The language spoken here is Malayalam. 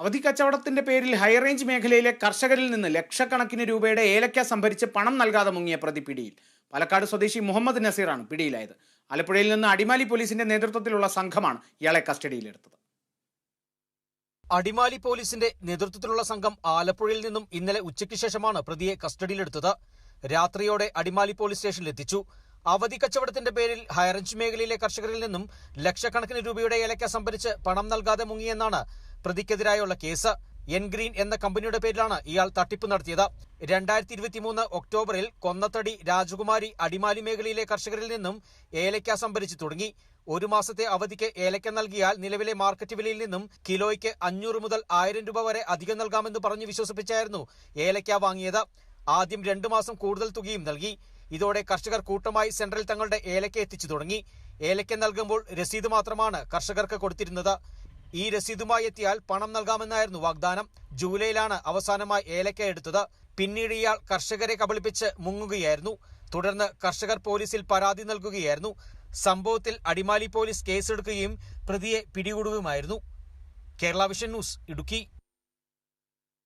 അവധി കച്ചവടത്തിന്റെ പേരിൽ ഹൈറേഞ്ച് മേഖലയിലെ കർഷകരിൽ നിന്ന് ലക്ഷക്കണക്കിന് രൂപയുടെ ഏലക്ക സംഭരിച്ച് പണം നൽകാതെ മുങ്ങിയ പ്രതി പിടിയിൽ. പാലക്കാട് സ്വദേശി മുഹമ്മദ് നസീറാണ് പിടിയിലായത്. ആലപ്പുഴയിൽ നിന്ന് അടിമാലി പോലീസിന്റെ നേതൃത്വത്തിലുള്ള സംഘമാണ് ഇയാളെ കസ്റ്റഡിയിലെടുത്തത്. അടിമാലി പോലീസിന്റെ നേതൃത്വത്തിലുള്ള സംഘം ആലപ്പുഴയിൽ നിന്നും ഇന്നലെ ഉച്ചയ്ക്ക് ശേഷമാണ് പ്രതിയെ കസ്റ്റഡിയിലെടുത്തത്. രാത്രിയോടെ അടിമാലി പോലീസ് സ്റ്റേഷനിലെത്തിച്ചു അവധി കച്ചവടത്തിന്റെ പേരിൽ ഹയറഞ്ച് മേഖലയിലെ കർഷകരിൽ നിന്നും ലക്ഷക്കണക്കിന് രൂപയുടെ ഏലക്ക സംഭരിച്ച് പണം നൽകാതെ മുങ്ങിയെന്നാണ് പ്രതിക്കെതിരായുള്ള കേസ്. എൻ ഗ്രീൻ എന്ന കമ്പനിയുടെ പേരിലാണ് ഇയാൾ തട്ടിപ്പ് നടത്തിയത്. രണ്ടായിരത്തി ഇരുപത്തിമൂന്ന് ഒക്ടോബറിൽ കൊന്നത്തടി രാജകുമാരി അടിമാലി മേഖലയിലെ കർഷകരിൽ നിന്നും ഏലക്ക സംഭരിച്ചു തുടങ്ങി. ഒരു മാസത്തെ അവധിക്ക് ഏലക്ക നൽകിയാൽ നിലവിലെ മാർക്കറ്റ് വിലയിൽ നിന്നും കിലോയ്ക്ക് അഞ്ഞൂറ് മുതൽ ആയിരം രൂപ വരെ അധികം നൽകാമെന്ന് പറഞ്ഞു വിശ്വസിപ്പിച്ചായിരുന്നു ഏലക്ക വാങ്ങിയത്. ആദ്യം രണ്ടു മാസം കൂടുതൽ തുകയും നൽകി. ഇതോടെ കർഷകർ കൂട്ടമായി സെൻട്രൽ തങ്ങളുടെ ഏലക്ക എത്തിച്ചു തുടങ്ങി. ഏലക്ക നൽകുമ്പോൾ രസീത് മാത്രമാണ് കർഷകർക്ക് കൊടുത്തിരുന്നത്. ഈ രസീതുമായി എത്തിയാൽ പണം നൽകാമെന്നായിരുന്നു വാഗ്ദാനം. ജൂലൈയിലാണ് അവസാനമായി ഏലക്ക എടുത്തത്. പിന്നീട് ഇയാൾ കർഷകരെ കബളിപ്പിച്ച് മുങ്ങുകയായിരുന്നു. തുടർന്ന് കർഷകർ പോലീസിൽ പരാതി നൽകുകയായിരുന്നു. സംഭവത്തിൽ അടിമാലി പോലീസ് കേസെടുക്കുകയും പ്രതിയെ പിടികൂടുകയുമായിരുന്നു. Kerala vision news Idukki.